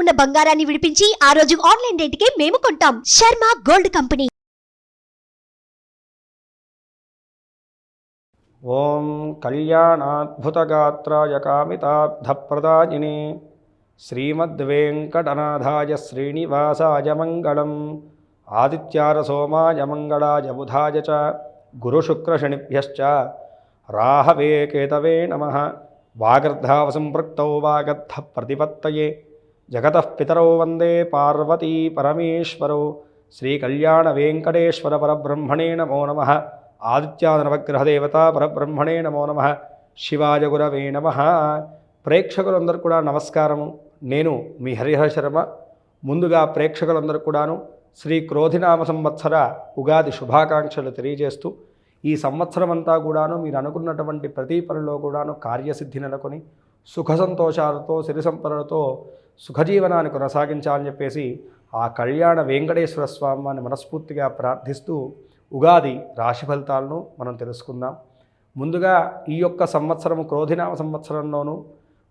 ఉన్న బంగారాన్ని విడిపించి ఆ రోజు ఆన్లైన్ రేటుకే మేము కొంటాం. Sharma gold company. ఓం కళ్యాణాద్భుతగాత్రాయ కామితార్థప్రదాయిని శ్రీమద్వేంకటనాథాయ శ్రీనివాసాయ మంగళం ఆదిత్యారసోమాయ మంగళాయ బుధాయ చ గురుశుక్రశనిభ్యశ్చ రాహవే కేతవే నమ. వాగర్ధావసంపృక్తౌ వాగర్ధ ప్రతిపత్తయే. జగతః పితరో వందే పార్వతీ పరమేశ్వరో. శ్రీకళ్యాణవేంకటేశ్వర పరబ్రహ్మణే నమో నమ. ఆదిత్యానవగ్రహదేవత పరబ్రహ్మణే నమో నమ. శివాయ గురవే నమ. ప్రేక్షకులందరూ కూడా నమస్కారము. నేను మీ హరిహర శర్మ. ముందుగా ప్రేక్షకులందరూ కూడాను శ్రీ క్రోధినామ సంవత్సర ఉగాది శుభాకాంక్షలు తెలియజేస్తూ ఈ సంవత్సరం అంతా కూడాను మీరు అనుకున్నటువంటి ప్రతి పనిలో కూడాను కార్యసిద్ధి నెలకొని సుఖ సంతోషాలతో సిరి సంపదలతో సుఖజీవనాన్ని కొనసాగించాలని చెప్పేసి ఆ కళ్యాణ వెంకటేశ్వర స్వామిని మనస్ఫూర్తిగా ప్రార్థిస్తూ ఉగాది రాశి ఫలితాలను మనం తెలుసుకుందాం. ముందుగా ఈ యొక్క సంవత్సరం క్రోధినామ సంవత్సరంలోనూ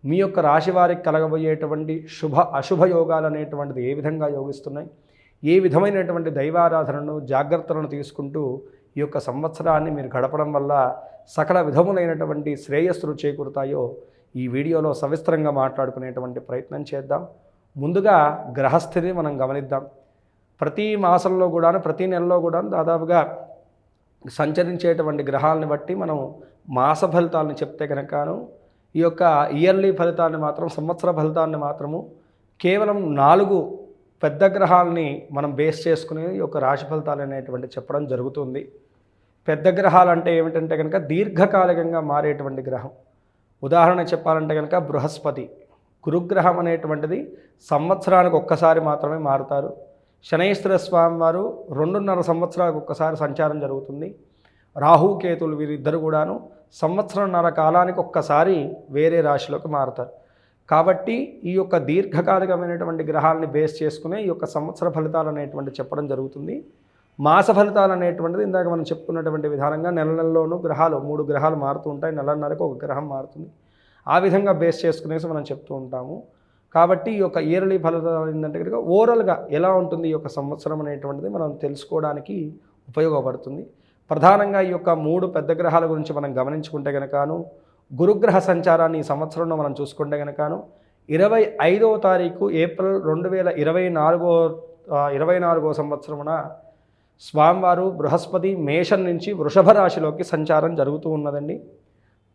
మీ యొక్క రాశి వారికి కలగబోయేటువంటి శుభ అశుభ యోగాలు అనేటువంటిది ఏ విధంగా యోగిస్తున్నాయి? ఏ విధమైనటువంటి దైవారాధనను జాగ్రత్తలను తీసుకుంటూ ఈ యొక్క సంవత్సరాన్ని మీరు గడపడం వల్ల సకల విధములైనటువంటి శ్రేయస్సులు చేకూరుతాయో ఈ వీడియోలో సవిస్తరంగా మాట్లాడుకునేటువంటి ప్రయత్నం చేద్దాం. ముందుగా గ్రహస్థితిని మనం గమనిద్దాం. ప్రతి మాసంలో కూడాను ప్రతి నెలలో కూడా దాదాపుగా సంచరించేటువంటి గ్రహాలను బట్టి మనం మాస ఫలితాలను చెప్తే కనుకను ఈ యొక్క ఇయర్లీ ఫలితాన్ని మాత్రం సంవత్సర ఫలితాన్ని మాత్రము కేవలం నాలుగు పెద్ద గ్రహాలని మనం బేస్ చేసుకుని ఈ యొక్క రాశి ఫలితాలు అనేటువంటి చెప్పడం జరుగుతుంది. పెద్ద గ్రహాలు అంటే ఏమిటంటే కనుక దీర్ఘకాలికంగా మారేటువంటి గ్రహం. ఉదాహరణ చెప్పాలంటే కనుక బృహస్పతి గురుగ్రహం అనేటువంటిది సంవత్సరానికి ఒక్కసారి మాత్రమే మారుతారు. శనైశ్వర స్వామి వారు రెండున్నర సంవత్సరాలకు ఒక్కసారి సంచారం జరుగుతుంది. రాహుకేతులు వీరిద్దరు కూడాను సంవత్సరంన్నర కాలానికి ఒక్కసారి వేరే రాశిలోకి మారుతారు. కాబట్టి ఈ యొక్క దీర్ఘకాలికమైనటువంటి గ్రహాలని బేస్ చేసుకునే ఈ యొక్క సంవత్సర ఫలితాలు అనేటువంటి చెప్పడం జరుగుతుంది. మాస ఫలితాలు అనేటువంటిది ఇందాక మనం చెప్పుకున్నటువంటి విధానంగా నెల నెలలోనూ గ్రహాలు మూడు గ్రహాలు మారుతూ ఉంటాయి. నెలన్నరకు ఒక గ్రహం మారుతుంది. ఆ విధంగా బేస్ చేసుకునేసి మనం చెప్తూ ఉంటాము. కాబట్టి ఈ యొక్క ఇయర్లీ ఫలితాలు ఏంటంటే కనుక ఓవరాల్గా ఎలా ఉంటుంది ఈ యొక్క సంవత్సరం అనేటువంటిది మనం తెలుసుకోవడానికి ఉపయోగపడుతుంది. ప్రధానంగా ఈ యొక్క మూడు పెద్ద గ్రహాల గురించి మనం గమనించుకుంటే గనకాను గురుగ్రహ సంచారాన్ని ఈ సంవత్సరంలో మనం చూసుకుంటే గనకాను ఇరవై ఐదవ తారీఖు ఏప్రిల్ రెండు వేల ఇరవై నాలుగో ఇరవై నాలుగో సంవత్సరమున స్వామివారు బృహస్పతి మేషం నుంచి వృషభ రాశిలోకి సంచారం జరుగుతూ ఉన్నదండి.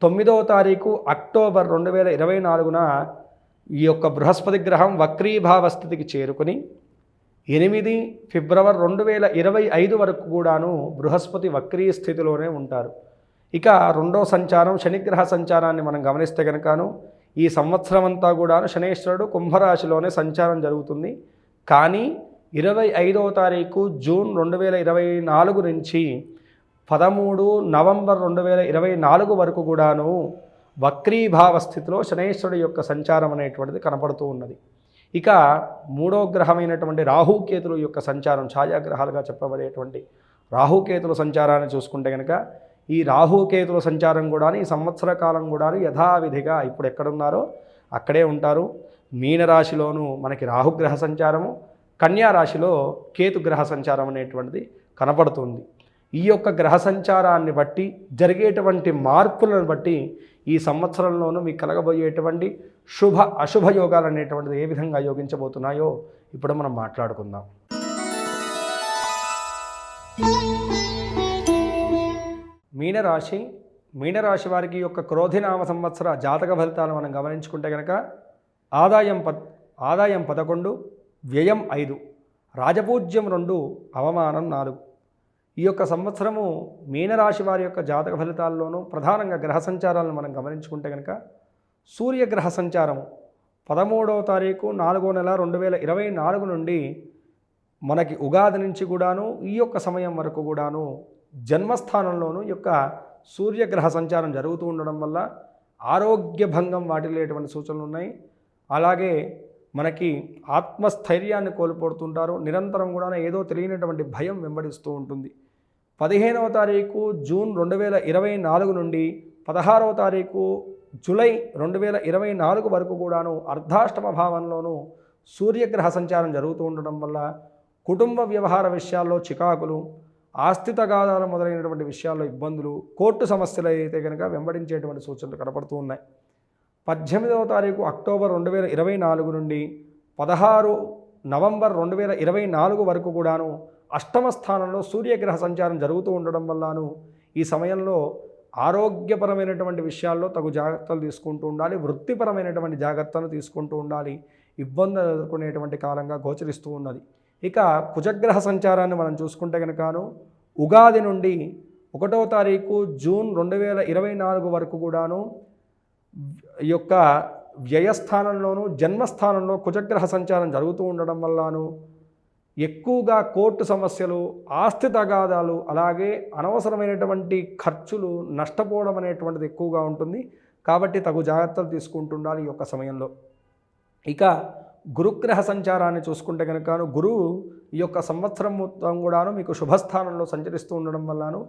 తొమ్మిదవ తారీఖు అక్టోబర్ రెండు వేల ఇరవై నాలుగున ఈ యొక్క బృహస్పతి గ్రహం వక్రీభావ స్థితికి చేరుకుని ఎనిమిది ఫిబ్రవరి రెండు వేల ఇరవై ఐదు వరకు కూడాను బృహస్పతి వక్రీ స్థితిలోనే ఉంటారు. ఇక రెండో సంచారం శనిగ్రహ సంచారాన్ని మనం గమనిస్తే కనుకను ఈ సంవత్సరం అంతా కూడాను శనేశ్వరుడు కుంభరాశిలోనే సంచారం జరుగుతుంది. కానీ ఇరవై ఐదవ తారీఖు జూన్ రెండు వేల ఇరవై నాలుగు నుంచి పదమూడు నవంబర్ రెండు వేల ఇరవై నాలుగు వరకు కూడాను వక్రీభావ స్థితిలో శనేశ్వరుడు యొక్క సంచారం అనేటువంటిది కనపడుతూ ఉన్నది. ఇక మూడో గ్రహమైనటువంటి రాహుకేతుల యొక్క సంచారం ఛాయాగ్రహాలుగా చెప్పబడేటువంటి రాహుకేతుల సంచారాన్ని చూసుకుంటే కనుక ఈ రాహుకేతుల సంచారం కూడా ఈ సంవత్సర కాలం కూడా యథావిధిగా ఇప్పుడు ఎక్కడున్నారో అక్కడే ఉంటారు. మీనరాశిలోనూ మనకి రాహుగ్రహ సంచారము కన్యా రాశిలో కేతు గ్రహ సంచారం అనేటువంటిది కనపడుతుంది ఈ యొక్క గ్రహ సంచారాన్ని బట్టి జరిగేటువంటి మార్పులను బట్టి ఈ సంవత్సరంలోనూ మీకు కలగబోయేటువంటి శుభ అశుభ యోగాలు అనేటువంటిది ఏ విధంగా యోగించబోతున్నాయో ఇప్పుడు మనం మాట్లాడుకుందాం. మీనరాశి మీనరాశి వారికి యొక్క క్రోధినామ సంవత్సర జాతక ఫలితాలు మనం గమనించుకుంటే కనుక ఆదాయం ప ఆదాయం పదకొండు వ్యయం ఐదు రాజపూజ్యం రెండు అవమానం నాలుగు. ఈ యొక్క సంవత్సరము మీనరాశి వారి యొక్క జాతక ఫలితాల్లోనూ ప్రధానంగా గ్రహ సంచారాలను మనం గమనించుకుంటే కనుక సూర్యగ్రహ సంచారము పదమూడవ తారీఖు నాలుగో నెల రెండు వేల ఇరవై నాలుగు నుండి మనకి ఉగాది నుంచి కూడాను ఈ యొక్క సమయం వరకు కూడాను జన్మస్థానంలోనూ ఈ యొక్క సూర్యగ్రహ సంచారం జరుగుతూ ఉండడం వల్ల ఆరోగ్య భంగం వాటిల్లేటువంటి సూచనలు ఉన్నాయి. అలాగే మనకి ఆత్మస్థైర్యాన్ని కోల్పోతుంటారు. నిరంతరం కూడా ఏదో తెలియనటువంటి భయం వెంబడిస్తూ ఉంటుంది. పదిహేనవ తారీఖు జూన్ రెండు వేల ఇరవై నాలుగు నుండి పదహారవ తారీఖు జూలై రెండు వేల ఇరవై నాలుగు వరకు కూడాను అర్ధాష్టమ భావంలోనూ సూర్యగ్రహ సంచారం జరుగుతూ ఉండడం వల్ల కుటుంబ వ్యవహార విషయాల్లో చికాకులు ఆస్తితగాదాలు మొదలైనటువంటి విషయాల్లో ఇబ్బందులు కోర్టు సమస్యలు అయితే కనుక వెంబడించేటువంటి సూచనలు కనపడుతూ ఉన్నాయి. పద్దెనిమిదవ తారీఖు అక్టోబర్ రెండు వేల ఇరవై నాలుగు నుండి పదహారు నవంబర్ రెండు వేల ఇరవై నాలుగు వరకు కూడాను అష్టమ స్థానంలో సూర్యగ్రహ సంచారం జరుగుతూ ఉండడం వల్లను ఈ సమయంలో ఆరోగ్యపరమైనటువంటి విషయాల్లో తగు జాగ్రత్తలు తీసుకుంటూ ఉండాలి వృత్తిపరమైనటువంటి జాగ్రత్తలు తీసుకుంటూ ఉండాలి ఇబ్బందులు ఎదుర్కొనేటువంటి కాలంగా గోచరిస్తూ ఉన్నది. ఇక కుజగ్రహ సంచారాన్ని మనం చూసుకుంటే కనుకను ఉగాది నుండి ఒకటవ తారీఖు జూన్ రెండు వేల ఇరవై నాలుగు వరకు కూడాను ఈ యొక్క వ్యయస్థానంలోనూ జన్మస్థానంలో కుజగ్రహ సంచారం జరుగుతూ ఉండడం వల్లను ఎక్కువగా కోర్టు సమస్యలు ఆస్తి తగాదాలు అలాగే అనవసరమైనటువంటి ఖర్చులు నష్టపోవడం అనేటువంటిది ఎక్కువగా ఉంటుంది. కాబట్టి తగు జాగ్రత్తలు తీసుకుంటుండాలి ఈ యొక్క సమయంలో. ఇక గురుగ్రహ సంచారాన్ని చూసుకుంటే కనుకను గురువు ఈ యొక్క సంవత్సరం మొత్తం కూడాను మీకు శుభస్థానంలో సంచరిస్తూ ఉండడం వల్లను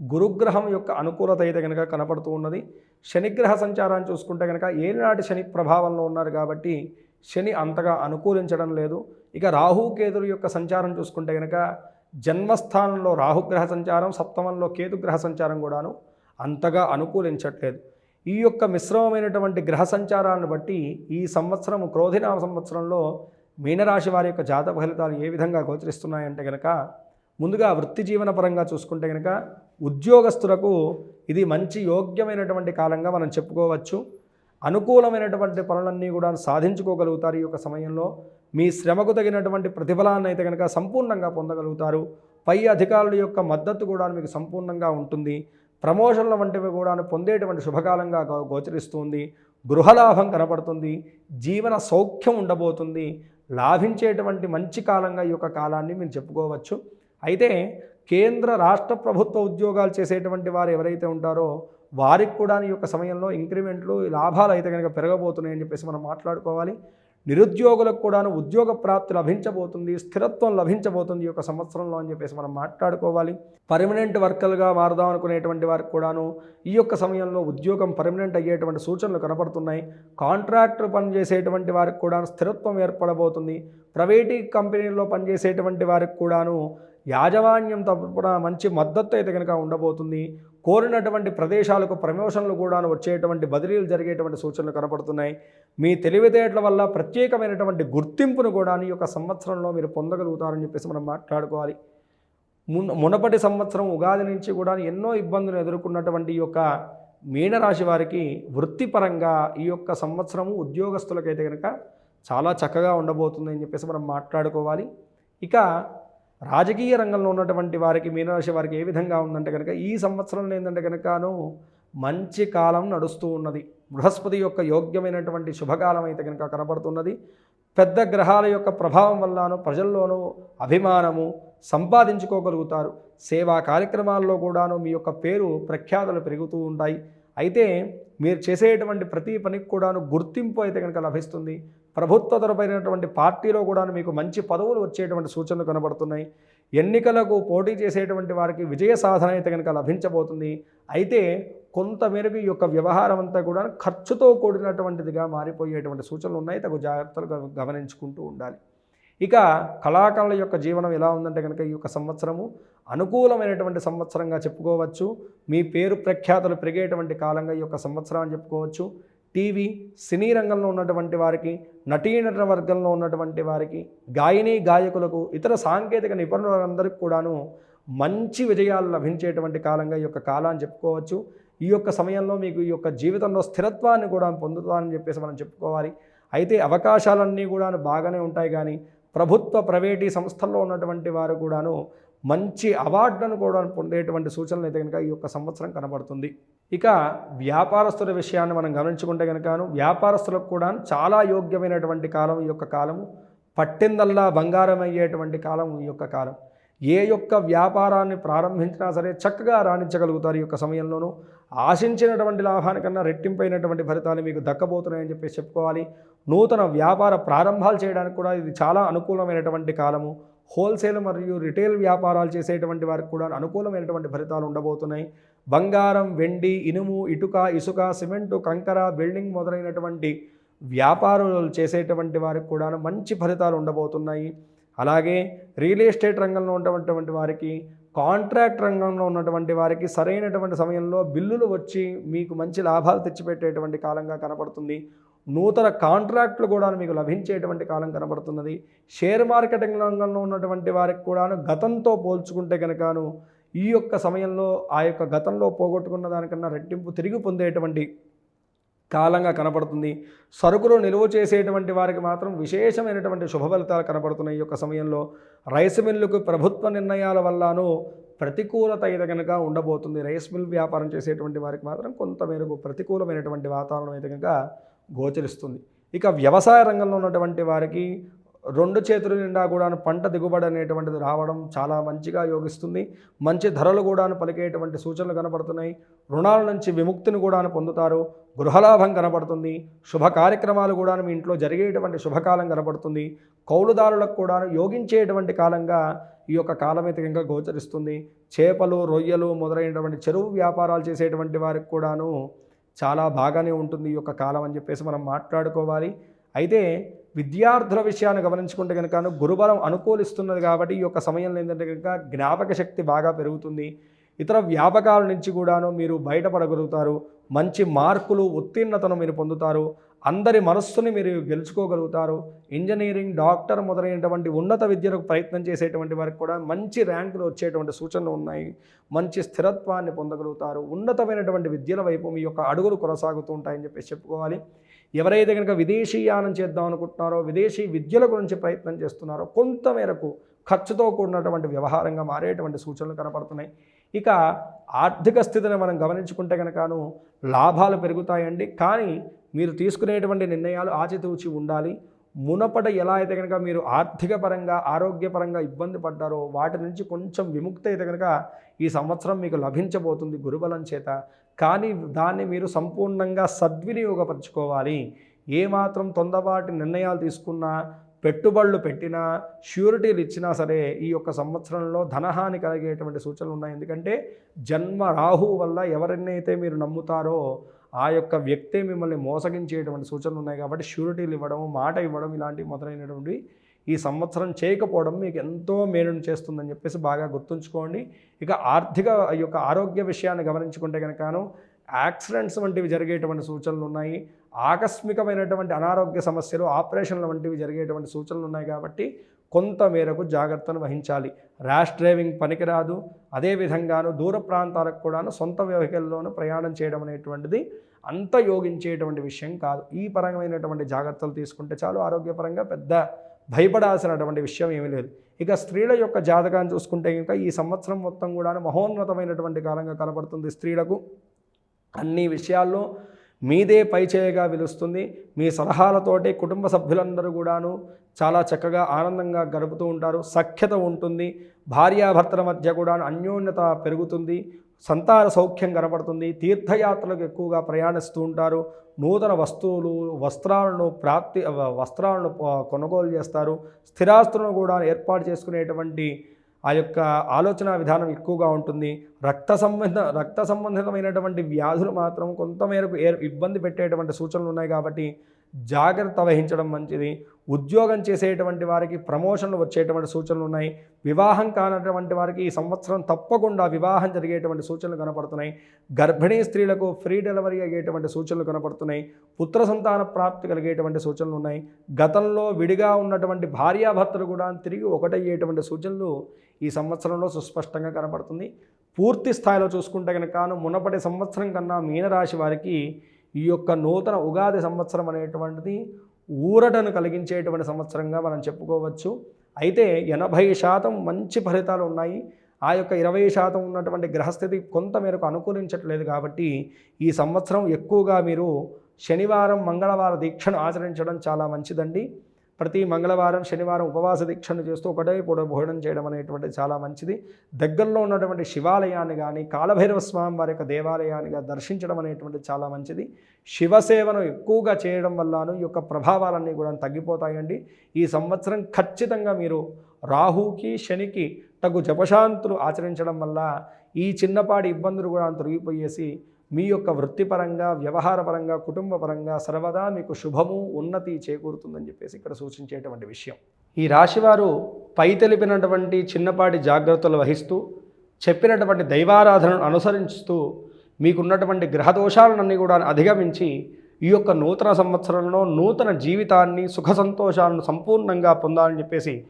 గురుగ్రహం యొక్క అనుకూలత అయితే కనుక కనపడుతూ ఉన్నది. శనిగ్రహ సంచారాన్ని చూసుకుంటే కనుక ఏనాటి శని ప్రభావంలో ఉన్నారు కాబట్టి శని అంతగా అనుకూలించడం లేదు. ఇక రాహుకేతుల యొక్క సంచారం చూసుకుంటే కనుక జన్మస్థానంలో రాహుగ్రహ సంచారం సప్తమంలో కేతుగ్రహ సంచారం కూడాను అంతగా అనుకూలించట్లేదు. ఈ యొక్క మిశ్రమమైనటువంటి గ్రహ సంచారాన్ని బట్టి ఈ సంవత్సరం క్రోధినామ సంవత్సరంలో మీనరాశి వారి యొక్క జాతక ఫలితాలు ఏ విధంగా గోచరిస్తున్నాయంటే కనుక ముందుగా వృత్తి జీవన పరంగా చూసుకుంటే కనుక ఉద్యోగస్తులకు ఇది మంచి యోగ్యమైనటువంటి కాలంగా మనం చెప్పుకోవచ్చు. అనుకూలమైనటువంటి పనులన్నీ కూడా సాధించుకోగలుగుతారు ఈ యొక్క సమయంలో. మీ శ్రమకు తగినటువంటి ప్రతిఫలాన్ని అయితే కనుక సంపూర్ణంగా పొందగలుగుతారు. పై అధికారుల యొక్క మద్దతు కూడా మీకు సంపూర్ణంగా ఉంటుంది. ప్రమోషన్ల వంటివి కూడా పొందేటువంటి శుభకాలంగా గో- గోచరిస్తుంది. గృహలాభం కనపడుతుంది. జీవన సౌఖ్యం ఉండబోతుంది. లాభించేటువంటి మంచి కాలంగా ఈ యొక్క కాలాన్ని మీరు చెప్పుకోవచ్చు. అయితే కేంద్ర రాష్ట్ర ప్రభుత్వ ఉద్యోగాలు చేసేటువంటి వారు ఎవరైతే ఉంటారో వారికి కూడా ఈ యొక్క సమయంలో ఇంక్రిమెంట్లు లాభాలు అయితే కనుక పెరగబోతున్నాయని చెప్పేసి మనం మాట్లాడుకోవాలి. నిరుద్యోగులకు కూడాను ఉద్యోగ ప్రాప్తి లభించబోతుంది స్థిరత్వం లభించబోతుంది ఈ యొక్క సంవత్సరంలో అని చెప్పేసి మనం మాట్లాడుకోవాలి. పర్మనెంట్ వర్కర్లుగా మారుదాం అనుకునేటువంటి వారికి కూడాను ఈ యొక్క సమయంలో ఉద్యోగం పర్మనెంట్ అయ్యేటువంటి సూచనలు కనపడుతున్నాయి. కాంట్రాక్టర్ పనిచేసేటువంటి వారికి కూడా స్థిరత్వం ఏర్పడబోతుంది. ప్రైవేటీ కంపెనీల్లో పనిచేసేటువంటి వారికి కూడాను యాజమాన్యం తరపున మంచి మద్దతు అయితే కనుక ఉండబోతుంది. కోరినటువంటి ప్రదేశాలకు ప్రమోషన్లు కూడా వచ్చేటువంటి బదిలీలు జరిగేటువంటి సూచనలు కనపడుతున్నాయి. మీ తెలివితేటల వల్ల ప్రత్యేకమైనటువంటి గుర్తింపును కూడా ఈ యొక్క సంవత్సరంలో మీరు పొందగలుగుతారని చెప్పేసి మనం మాట్లాడుకోవాలి. మున్ మునపటి సంవత్సరం ఉగాది నుంచి కూడా ఎన్నో ఇబ్బందులు ఎదుర్కొన్నటువంటి ఈ యొక్క మీనరాశి వారికి వృత్తిపరంగా ఈ యొక్క సంవత్సరము ఉద్యోగస్తులకైతే కనుక చాలా చక్కగా ఉండబోతుంది అని చెప్పేసి మనం మాట్లాడుకోవాలి. ఇక రాజకీయ రంగంలో ఉన్నటువంటి వారికి మీనరాశి వారికి ఏ విధంగా ఉందంటే కనుక ఈ సంవత్సరంలో ఏంటంటే కనుకను మంచి కాలం నడుస్తూ ఉన్నది. బృహస్పతి యొక్క యోగ్యమైనటువంటి శుభకాలం అయితే కనుక కనబడుతున్నది పెద్ద గ్రహాల యొక్క ప్రభావం వల్లను ప్రజల్లోనూ అభిమానము సంపాదించుకోగలుగుతారు. సేవా కార్యక్రమాల్లో కూడాను మీ యొక్క పేరు ప్రఖ్యాతలు పెరుగుతూ ఉంటాయి. అయితే మీరు చేసేటువంటి ప్రతి పనికి కూడాను గుర్తింపు అయితే కనుక లభిస్తుంది. ప్రభుత్వ తరపైనటువంటి పార్టీలో కూడా మీకు మంచి పదవులు వచ్చేటువంటి సూచనలు కనబడుతున్నాయి. ఎన్నికలకు పోటీ చేసేటువంటి వారికి విజయ సాధన అయితే కనుక లభించబోతుంది. అయితే కొంతమేరకు ఈ యొక్క వ్యవహారం అంతా కూడా ఖర్చుతో కూడినటువంటిదిగా మారిపోయేటువంటి సూచనలు ఉన్నాయి. తగు జాగ్రత్తలు గమనించుకుంటూ ఉండాలి. ఇక కళాకారుల యొక్క జీవనం ఎలా ఉందంటే కనుక ఈ యొక్క సంవత్సరము అనుకూలమైనటువంటి సంవత్సరంగా చెప్పుకోవచ్చు. మీ పేరు ప్రఖ్యాతులు పెరిగేటువంటి కాలంగా ఈ యొక్క సంవత్సరం అని చెప్పుకోవచ్చు. టీవీ సినీ రంగంలో ఉన్నటువంటి వారికి నటీనట వర్గంలో ఉన్నటువంటి వారికి గాయని గాయకులకు ఇతర సాంకేతిక నిపుణులందరికీ కూడాను మంచి విజయాలు లభించేటువంటి కాలంగా ఈ యొక్క కాలాన్ని చెప్పుకోవచ్చు. ఈ యొక్క సమయంలో మీకు ఈ యొక్క జీవితంలో స్థిరత్వాన్ని కూడా పొందుతానని చెప్పేసి మనం చెప్పుకోవాలి. అయితే అవకాశాలన్నీ కూడా బాగానే ఉంటాయి కానీ ప్రభుత్వ ప్రైవేటీ సంస్థల్లో ఉన్నటువంటి వారు కూడాను మంచి అవార్డులను కూడా పొందేటువంటి సూచనలు అయితే కనుక ఈ యొక్క సంవత్సరం కనబడుతుంది. ఇక వ్యాపారస్తుల విషయాన్ని మనం గమనించుకుంటే కనుకను వ్యాపారస్తులకు కూడా చాలా యోగ్యమైనటువంటి కాలం ఈ యొక్క కాలము. పట్టిందల్లా బంగారం అయ్యేటువంటి కాలం ఈ యొక్క కాలం. ఏ యొక్క వ్యాపారాన్ని ప్రారంభించినా సరే చక్కగా రాణించగలుగుతారు ఈ యొక్క సమయంలోనూ. ఆశించినటువంటి లాభానికన్నా రెట్టింపైనటువంటి ఫలితాలు మీకు దక్కబోతున్నాయని చెప్పేసి చెప్పుకోవాలి. నూతన వ్యాపార ప్రారంభాలు చేయడానికి కూడా ఇది చాలా అనుకూలమైనటువంటి కాలము. హోల్సేల్ మరియు రిటైల్ వ్యాపారాలు చేసేటువంటి వారికి కూడా అనుకూలమైనటువంటి ఫలితాలు ఉండబోతున్నాయి. బంగారం వెండి ఇనుము ఇటుక ఇసుక సిమెంటు కంకర బిల్డింగ్ మొదలైనటువంటి వ్యాపారాలు చేసేటువంటి వారికి కూడా మంచి ఫలితాలు ఉండబోతున్నాయి. అలాగే రియల్ ఎస్టేట్ రంగంలో ఉన్నటువంటి వారికి కాంట్రాక్ట్ రంగంలో ఉన్నటువంటి వారికి సరైనటువంటి సమయంలో బిల్లులు వచ్చి మీకు మంచి లాభాలు తెచ్చిపెట్టేటువంటి కాలంగా కనపడుతుంది నూతన కాంట్రాక్టులు కూడా మీకు లభించేటువంటి కాలం కనబడుతున్నది. షేర్ మార్కెటింగ్ రంగంలో ఉన్నటువంటి వారికి కూడాను గతంతో పోల్చుకుంటే కనుకను ఈ యొక్క సమయంలో ఆ యొక్క గతంలో పోగొట్టుకున్న దానికన్నా రెట్టింపు తిరిగి పొందేటువంటి కాలంగా కనపడుతుంది. సరుకులు నిల్వ చేసేటువంటి వారికి మాత్రం విశేషమైనటువంటి శుభ ఫలితాలు కనపడుతున్నాయి ఈ యొక్క సమయంలో. రైస్ మిల్లుకు ప్రభుత్వ నిర్ణయాల వల్లను ప్రతికూలత అయితే కనుక ఉండబోతుంది. రైస్ మిల్ వ్యాపారం చేసేటువంటి వారికి మాత్రం కొంత మేరకు ప్రతికూలమైనటువంటి వాతావరణం అయితే కనుక గోచరిస్తుంది. ఇక వ్యవసాయ రంగంలో ఉన్నటువంటి వారికి రెండు చేతుల నిండా కూడా పంట దిగుబడి అనేటువంటిది రావడం చాలా మంచిగా యోగిస్తుంది. మంచి ధరలు కూడా పలికేటువంటి సూచనలు కనబడుతున్నాయి రుణాల నుంచి విముక్తిని కూడా పొందుతారు. గృహలాభం కనబడుతుంది. శుభ కార్యక్రమాలు కూడా మీ ఇంట్లో జరిగేటువంటి శుభకాలం కనబడుతుంది. కౌలుదారులకు కూడా యోగించేటువంటి కాలంగా ఈ యొక్క కాలం అయితే ఇంకా గోచరిస్తుంది. చేపలు రొయ్యలు మొదలైనటువంటి చెరువు వ్యాపారాలు చేసేటువంటి వారికి కూడాను చాలా బాగానే ఉంటుంది ఈ యొక్క కాలం అని చెప్పేసి మనం మాట్లాడుకోవాలి. అయితే విద్యార్థుల విషయాన్ని గమనించుకుంటే కనుక గురుబలం అనుకూలిస్తున్నది కాబట్టి ఈ యొక్క సమయంలో ఏంటంటే కనుక జ్ఞాపక శక్తి బాగా పెరుగుతుంది. ఇతర వ్యాపకాల నుంచి కూడాను మీరు బయటపడగలుగుతారు. మంచి మార్కులు ఉత్తీర్ణతను మీరు పొందుతారు. అందరి మనస్సుని మీరు గెలుచుకోగలుగుతారు. ఇంజనీరింగ్ డాక్టర్ మొదలైనటువంటి ఉన్నత విద్యలకు ప్రయత్నం చేసేటువంటి వారికి కూడా మంచి ర్యాంకులు వచ్చేటువంటి సూచనలు ఉన్నాయి. మంచి స్థిరత్వాన్ని పొందగలుగుతారు. ఉన్నతమైనటువంటి విద్యల వైపు మీ యొక్క అడుగులు కొనసాగుతూ ఉంటాయని చెప్పేసి చెప్పుకోవాలి. ఎవరైతే కనుక విదేశీయానం చేద్దాం అనుకుంటున్నారో విదేశీ విద్యల గురించి ప్రయత్నం చేస్తున్నారో కొంత మేరకు ఖర్చుతో కూడినటువంటి వ్యవహారంగా మారేటువంటి సూచనలు కనపడుతున్నాయి. ఇక ఆర్థిక స్థితిని మనం గమనించుకుంటే కనుకను లాభాలు పెరుగుతాయండి. కానీ మీరు తీసుకునేటువంటి నిర్ణయాలు ఆచితూచి ఉండాలి. మునపట ఎలా అయితే కనుక మీరు ఆర్థిక పరంగా ఆరోగ్యపరంగా ఇబ్బంది పడ్డారో వాటి నుంచి కొంచెం విముక్తి అయితే కనుక ఈ సంవత్సరం మీకు లభించబోతుంది గురుబలం చేత. కానీ దాన్ని మీరు సంపూర్ణంగా సద్వినియోగపరచుకోవాలి. ఏమాత్రం తొందరపాటి నిర్ణయాలు తీసుకున్నా పెట్టుబడులు పెట్టినా ష్యూరిటీలు ఇచ్చినా సరే ఈ యొక్క సంవత్సరంలో ధనహాని కలిగేటువంటి సూచనలు ఉన్నాయి. ఎందుకంటే జన్మ రాహు వల్ల ఎవరినైతే మీరు నమ్ముతారో ఆ యొక్క వ్యక్తే మిమ్మల్ని మోసగించేటువంటి సూచనలు ఉన్నాయి కాబట్టి ష్యూరిటీలు ఇవ్వడం మాట ఇవ్వడం ఇలాంటివి మొదలైనటువంటి ఈ సంవత్సరం చేయకపోవడం మీకు ఎంతో మేలును చేస్తుందని చెప్పేసి బాగా గుర్తుంచుకోండి. ఇక ఆర్థిక ఈ యొక్క ఆరోగ్య విషయాన్ని గమనించుకుంటే కనుకను యాక్సిడెంట్స్ వంటివి జరిగేటువంటి సూచనలు ఉన్నాయి. ఆకస్మికమైనటువంటి అనారోగ్య సమస్యలు ఆపరేషన్ల వంటివి జరిగేటువంటి సూచనలు ఉన్నాయి కాబట్టి కొంత మేరకు జాగ్రత్తను వహించాలి. ర్యాష్ డ్రైవింగ్ పనికిరాదు. అదేవిధంగాను దూర ప్రాంతాలకు కూడాను సొంత వెహికల్లోనూ ప్రయాణం చేయడం అనేటువంటిది అంత యోగించేటువంటి విషయం కాదు. ఈ పరమైనటువంటి జాగ్రత్తలు తీసుకుంటే చాలు ఆరోగ్యపరంగా పెద్ద భయపడాల్సినటువంటి విషయం ఏమీ లేదు. ఇక స్త్రీల యొక్క జాతకాన్ని చూసుకుంటే ఇంకా ఈ సంవత్సరం మొత్తం కూడా మహోన్నతమైనటువంటి కాలంగా కనబడుతుంది స్త్రీలకు. అన్ని విషయాల్లో మీదే పైచేయగా పిలుస్తుంది మీ సలహాలతోటి కుటుంబ సభ్యులందరూ కూడాను చాలా చక్కగా ఆనందంగా గడుపుతూ ఉంటారు. సఖ్యత ఉంటుంది. భార్యాభర్తల మధ్య కూడా అన్యోన్యత పెరుగుతుంది. సంతాన సౌఖ్యం కనబడుతుంది. తీర్థయాత్రలకు ఎక్కువగా ప్రయాణిస్తూ ఉంటారు. నూతన వస్తువులు వస్త్రాలను ప్రాప్తి వస్త్రాలను కొనుగోలు చేస్తారు. స్థిరాస్తులను కూడా ఏర్పాటు చేసుకునేటువంటి ఆ యొక్క ఆలోచన విధానం ఎక్కువగా ఉంటుంది. రక్త సంబంధ రక్త సంబంధితమైనటువంటి వ్యాధులు మాత్రం కొంతమేరకు ఏ ఇబ్బంది పెట్టేటువంటి సూచనలు ఉన్నాయి కాబట్టి జాగ్రత్త వహించడం మంచిది. ఉద్యోగం చేసేటువంటి వారికి ప్రమోషన్లు వచ్చేటువంటి సూచనలు ఉన్నాయి. వివాహం కానటువంటి వారికి ఈ సంవత్సరం తప్పకుండా వివాహం జరిగేటువంటి సూచనలు కనపడుతున్నాయి. గర్భిణీ స్త్రీలకు ఫ్రీ డెలివరీ అయ్యేటువంటి సూచనలు కనపడుతున్నాయి. పుత్ర సంతాన ప్రాప్తి కలిగేటువంటి సూచనలు ఉన్నాయి. గతంలో విడిగా ఉన్నటువంటి భార్యాభర్తలు కూడా తిరిగి ఒకటయ్యేటువంటి సూచనలు ఈ సంవత్సరంలో సుస్పష్టంగా కనబడుతుంది. పూర్తి స్థాయిలో చూసుకుంటే కనుక మునపటి సంవత్సరం కన్నా మీనరాశి వారికి ఈ యొక్క నూతన ఉగాది సంవత్సరం అనేటువంటిది ఊరటను కలిగించేటువంటి సంవత్సరంగా మనం చెప్పుకోవచ్చు. అయితే ఎనభై శాతం మంచి ఫలితాలు ఉన్నాయి. ఆ యొక్క ఇరవై శాతం ఉన్నటువంటి గ్రహస్థితి కొంతమేరకు అనుకూలించట్లేదు కాబట్టి ఈ సంవత్సరం ఎక్కువగా మీరు శనివారం మంగళవారం దీక్షను ఆచరించడం చాలా మంచిదండి. ప్రతి మంగళవారం శనివారం ఉపవాస దీక్షను చేస్తూ ఒకటే పూట భోజనం చేయడం అనేటువంటి చాలా మంచిది. దగ్గరలో ఉన్నటువంటి శివాలయాన్ని కానీ కాలభైరవ స్వామి వారి యొక్క దేవాలయాన్ని కానీ దర్శించడం అనేటువంటిది చాలా మంచిది. శివసేవను ఎక్కువగా చేయడం వల్లను ఈ యొక్క ప్రభావాలన్నీ కూడా తగ్గిపోతాయండి. ఈ సంవత్సరం ఖచ్చితంగా మీరు రాహుకి శనికి తగు జపశాంతులు ఆచరించడం వల్ల ఈ చిన్నపాటి ఇబ్బందులు కూడా తొలగిపోయేసి మీ యొక్క వృత్తిపరంగా వ్యవహారపరంగా కుటుంబపరంగా సర్వదా మీకు శుభము ఉన్నతి చేకూరుతుందని చెప్పేసి ఇక్కడ సూచించేటువంటి విషయం. ఈ రాశివారు పై తెలిపినటువంటి చిన్నపాటి జాగ్రత్తలు వహిస్తూ చెప్పినటువంటి దైవారాధనను అనుసరిస్తూ మీకున్నటువంటి గ్రహదోషాలన్నీ కూడా అధిగమించి ఈ యొక్క నూతన సంవత్సరంలో నూతన జీవితాన్ని సుఖ సంతోషాలను సంపూర్ణంగా పొందాలని చెప్పేసి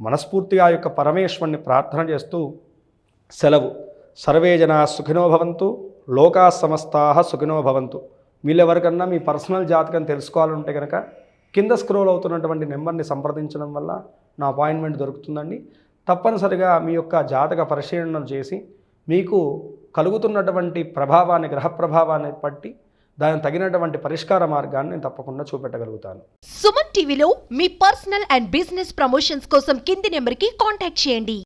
మనస్ఫూర్తిగా ఆ యొక్క పరమేశ్వరుని ప్రార్థన చేస్తూ సెలవు. సర్వే జనా సుఖినో భవంతు. లోకా సమస్తా సుఖినో భవంతు. వీళ్ళెవరికన్నా మీ పర్సనల్ జాతకం తెలుసుకోవాలంటే కనుక కింద స్క్రోల్ అవుతున్నటువంటి నెంబర్ని సంప్రదించడం వల్ల నా అపాయింట్మెంట్ దొరుకుతుందండి. తప్పనిసరిగా మీ యొక్క జాతక పరిశీలన చేసి మీకు కలుగుతున్నటువంటి ప్రభావాన్ని గ్రహ ప్రభావాన్ని బట్టి దానికి తగినటువంటి పరిష్కార మార్గాన్ని నేను తప్పకుండా చూపెట్టగలుగుతాను. సుమన్ టీవీలో మీ పర్సనల్ అండ్ బిజినెస్ ప్రమోషన్స్ కోసం కింది నెంబర్కి కాంటాక్ట్ చేయండి.